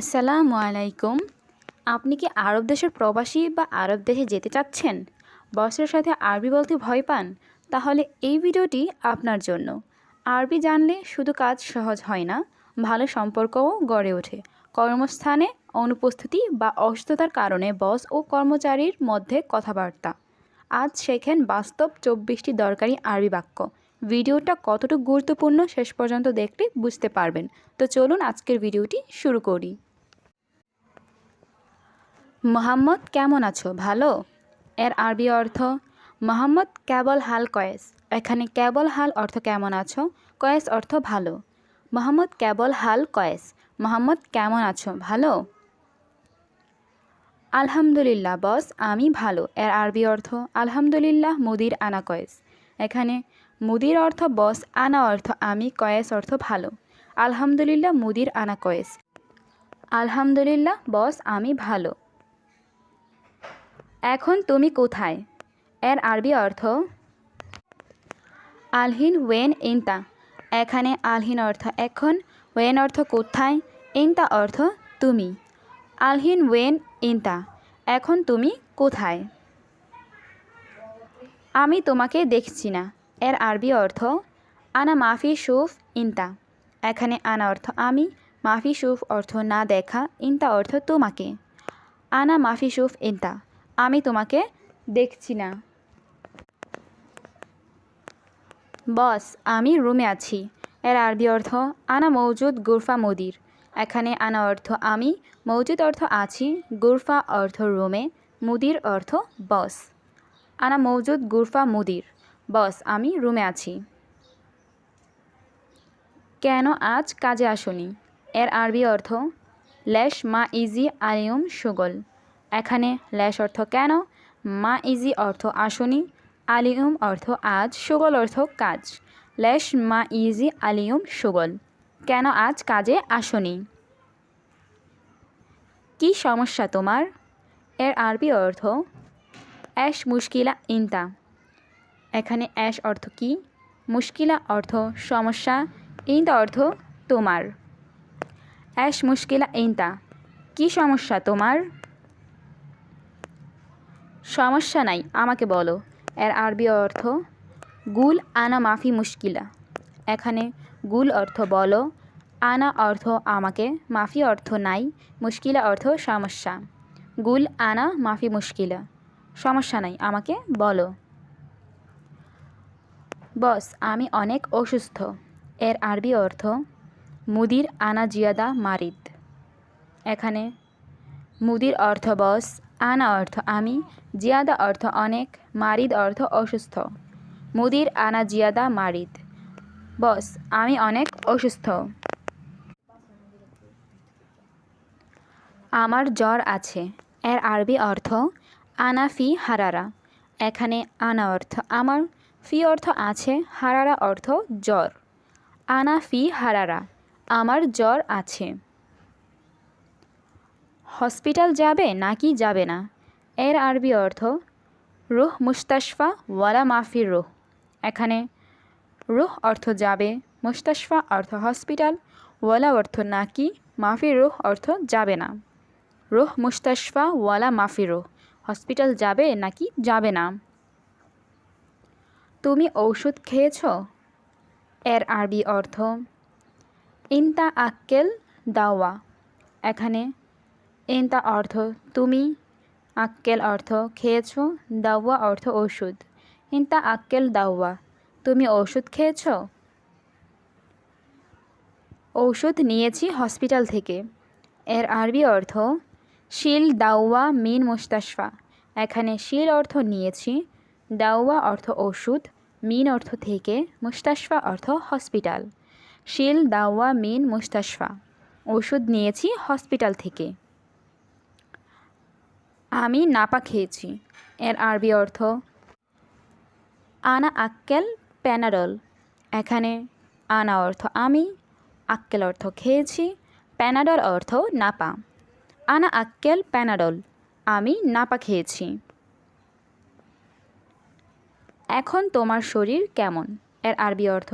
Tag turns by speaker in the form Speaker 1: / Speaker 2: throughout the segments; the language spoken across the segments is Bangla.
Speaker 1: আসসালামু আলাইকুম। আপনি কি আরব দেশের প্রবাসী বা আরব দেশে যেতে চাচ্ছেন? বসের সাথে আরবি বলতে ভয় পান? তাহলে এই ভিডিওটি আপনার জন্য। আরবি জানলে শুধু কাজ সহজ হয় না, ভালো সম্পর্কও গড়ে ওঠে। কর্মস্থানে অনুপস্থিতি বা অসুস্থতার কারণে বস ও কর্মচারীর মধ্যে কথাবার্তা। আজ শেখেন বাস্তব চব্বিশটি দরকারি আরবি বাক্য। ভিডিওটা কতটুকু গুরুত্বপূর্ণ শেষ পর্যন্ত দেখলে বুঝতে পারবেন। তো চলুন আজকের ভিডিওটি শুরু করি। মোহাম্মদ কেমন আছো? ভালো? এর আরবি অর্থ, মোহাম্মদ কেবল হাল কয়েস। এখানে কেবল হাল অর্থ কেমন আছো? কয়েস অর্থ ভালো। মোহাম্মদ কেবল হাল কয়েস। মোহাম্মদ কেমন আছো? ভালো? আলহামদুলিল্লাহ বস, আমি ভালো। এর আরবি অর্থ, আলহামদুলিল্লাহ মুদির আনা কয়েস। এখানে মুদির অর্থ বস, আনা অর্থ আমি, কয়েস অর্থ ভালো। আলহামদুলিল্লাহ মুদির আনা কয়েস। আলহামদুলিল্লাহ বস, আমি ভালো। এখন তুমি কোথায়? এর আরবি অর্থ, আলহিন ওয়েন ইনতা। এখানে আলহিন অর্থ এখন, ওয়েন অর্থ কোথায়, ইনতা অর্থ তুমি। আলহিন ওয়েন ইনতা, এখন তুমি কোথায়? আমি তোমাকে দেখছি না। এর আরবি অর্থ, আনা মাফি সুফ ইনতা। এখানে আনা অর্থ আমি, মাফি সুফ অর্থ না দেখা, ইনতা অর্থ তোমাকে। আনা মাফি সুফ ইনতা। আমি তোমাকে দেখছি না। বস, আমি রুমে আছি। এর আরবি অর্থ, আনা মৌজুদ গুরফা মুদির। এখানে আনা অর্থ, আমি। মৌজুদ অর্থ, আছি। গুরফা অর্থ, রুমে। মুদির অর্থ, বস। আনা মৌজুদ গুরফা মুদির। বস, আমি রুমে আছি। কেন আজ কাজে আসনি? এর আরবি অর্থ, লেশ মা ইজি আলিয়ম সুগল। এখানে ল্যাশ অর্থ কেন? মা ইজি অর্থ আসনি, আলিয়ম অর্থ আজ, সুগল অর্থ কাজ। ল্যাশ মা ইজি, আলিয়ম সুগল। কেন আজ কাজে আসনি? কি সমস্যা তোমার? এর আরবি অর্থ, অ্যাশ মুশকিলা ইনতা। এখানে অ্যাশ অর্থ কি? মুশকিলা অর্থ সমস্যা, ইনতা অর্থ তোমার। অ্যাশ মুশকিলা ইনতা। কি সমস্যা তোমার? সমস্যা নাই, আমাকে বলো। এর আরবি অর্থ, গুল আনা মাফি মুশকিলা। এখানে গুল অর্থ বলো, আনা অর্থ আমাকে, মাফি অর্থ নাই, মুশকিলা অর্থ সমস্যা। গুল আনা মাফি মুশকিলা। সমস্যা নাই, আমাকে বলো। বস, আমি অনেক অসুস্থ। এর আরবি অর্থ, মুদির আনা জিয়াদা মারিদ। এখানে, মুদির অর্থ বস আনা অর্থ আমি, জিয়াদা অর্থ অনেক, মারিদ অর্থ অসুস্থ। মুদির আনা জিয়াদা, মারিদ। বস, আমি অনেক অসুস্থ। আমার জ্বর আছে, এর আরবি অর্থ, আনা ফি হারারা। এখানে আনা অর্থ আমার, ফি অর্থ আছে, হারারা অর্থ জ্বর। আনা ফি হারারা, আমার জ্বর আছে। হসপিটাল যাবে নাকি যাবে না? এর আরবি অর্থ, রুহ মুস্তাশফা ওয়ালা মাফির রুহ। এখানে, রুহ অর্থ যাবে মুস্তাশফা অর্থ হসপিটাল, ওয়ালা অর্থ নাকি মাফির রুহ অর্থ যাবে না। রুহ মুস্তাশফা ওয়ালা মাফির রুহ। হসপিটাল যাবে নাকি যাবে না? তুমি ঔষধ খেয়েছ? এর আরবি অর্থ, ইনতা আক্কেল দাওয়া। এখানে ইনতা অর্থ, তুমি আক্কেল অর্থ, খেয়েছ দাওয়া অর্থ ওষুধ ইনতা আক্কেল দাওয়া, তুমি ওষুধ খেয়েছ? ঔষধ নিয়েছি হসপিটাল থেকে। এর আরবি অর্থ, শিল দাওয়া মিন মুস্তাশফা। এখানে শিল অর্থ নিয়েছি, দাওয়া অর্থ ওষুধ মিন অর্থ থেকে মুস্তাশফা অর্থ হসপিটাল। শিল দাওয়া মিন মুস্তাশফা ওষুধ নিয়েছি হসপিটাল থেকে। আমি নাপা খেয়েছি। এর আরবি অর্থ, আনা আক্কেল প্যানাডল এখানে আনা অর্থ আমি, আক্কেল অর্থ খেয়েছি প্যানাডল অর্থ নাপা। আনা আক্কেল প্যানাডল আমি নাপা খেয়েছি। এখন তোমার শরীর কেমন? এর আরবি অর্থ,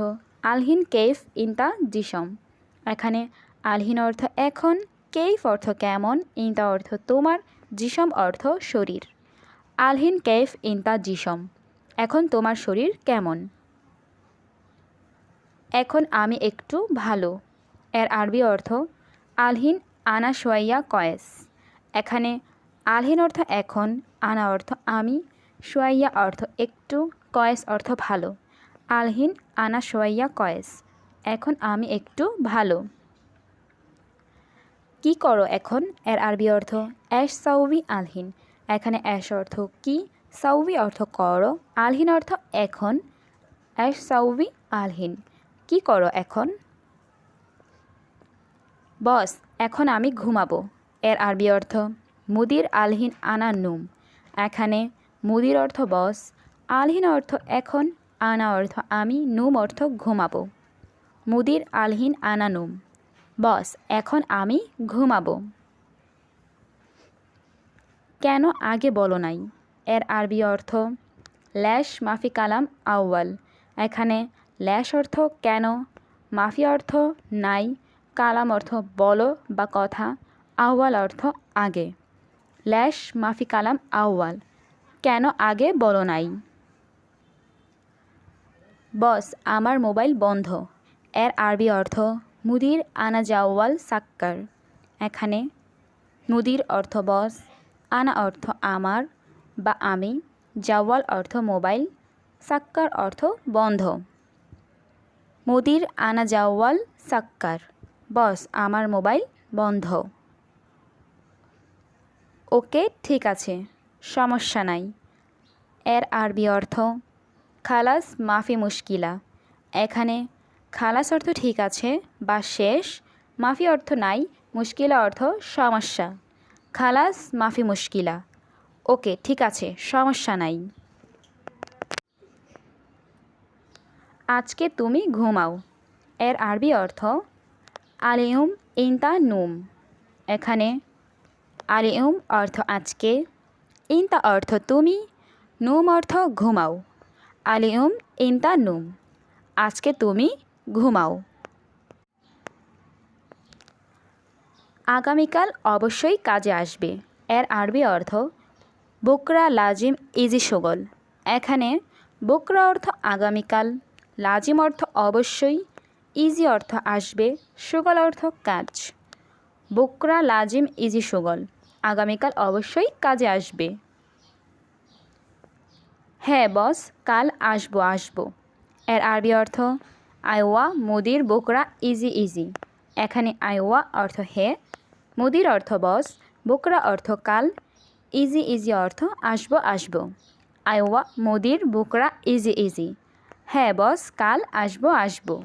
Speaker 1: আলহিন কেফ ইনতা জিসম এখানে আলহিন অর্থ এখন, কেইফ অর্থ কেমন? ইনতা অর্থ তোমার জিসম অর্থ শরীর। আলহিন কেইফ ইনতা জিসম। এখন তোমার শরীর কেমন? এখন আমি একটু ভালো। এর আরবি অর্থ, আলহিন আনা সোয়াইয়া কয়েস। এখানে আলহিন অর্থ এখন, আনা অর্থ আমি, সোয়াইয়া অর্থ একটু, কয়েস অর্থ ভালো। আলহিন আনা সোয়াইয়া কয়েস। এখন আমি একটু ভালো। কি করো এখন? এর আরবি অর্থ অ্যাশ সাউবি আলহিন। এখানে অ্যাশ অর্থ কি? সাউবি অর্থ করো। আলহিন অর্থ এখন। অ্যাশ সাউবি আলহিন। কি করো এখন? বস, এখন আমি ঘুমাবো। এর আরবি অর্থ মুদির আলহিন আনা নুম। এখানে মুদির অর্থ বস, আলহিন অর্থ এখন, আনা অর্থ আমি, নুম অর্থ ঘুমাবো। মুদির আলহিন আনা নুম। বস, এখন আমি ঘুমাবো। কেন আগে বলো নাই? এর আরবি অর্থ, ল্যাশ মাফি কালাম আউয়াল। এখানে ল্যাশ অর্থ কেন, মাফি অর্থ নাই, কালাম অর্থ বলো বা কথা, আউয়াল অর্থ আগে। ল্যাশ মাফি কালাম আউয়াল, কেন আগে বলো নাই? বস, আমার মোবাইল বন্ধ। এর আরবি অর্থ মুদির আনা জাওয়াল সাক্কার। এখানে মুদির অর্থ বস, আনা অর্থ আমার বা আমি, জাওয়াল অর্থ মোবাইল, সাক্কার অর্থ বন্ধ। মুদির আনা জাওয়াল সাক্কার, বস, আমার মোবাইল বন্ধ। ওকে, ঠিক আছে, সমস্যা নাই। এর আরবি অর্থ, খালাস মাফি মুশকিলা। এখানে খালাস অর্থ ঠিক আছে, বা শেষ। মাফি অর্থ নাই, মুশকিলা অর্থ সমস্যা। খালাস, মাফি মুশকিলা। ওকে, ঠিক আছে, সমস্যা নাই। আজকে তুমি ঘুমাও। এর আরবি অর্থ, আলিউম ইনতা নুম। এখানে, আলিউম অর্থ আজকে, ইনতা অর্থ তুমি, নুম অর্থ ঘুমাও। আলিউম ইনতা নুম। আজকে তুমি ঘুমাও। আগামীকাল অবশ্যই কাজে আসবে। এর আরবি অর্থ, বুকরা লাজিম ইজি সুগল। এখানে বুকরা অর্থ আগামীকাল, লাজিম অর্থ অবশ্যই, ইজি অর্থ আসবে, সুগল অর্থ কাজ। বুকরা লাজিম ইজি সুগল। আগামীকাল অবশ্যই কাজে আসবে। হ্যাঁ বস, কাল আসব আসব। এর আরবি অর্থ আইওয়া, মুদির বোকরা, ইজি ইজি। এখানে আইওয়া অর্থ হে, মুদির অর্থ বস, বোকরা অর্থ কাল, ইজি ইজি অর্থ আসব আসব। আইওয়া, মুদির বুকরা, ইজি ইজি। হ্যাঁ বস, কাল আসব আসব।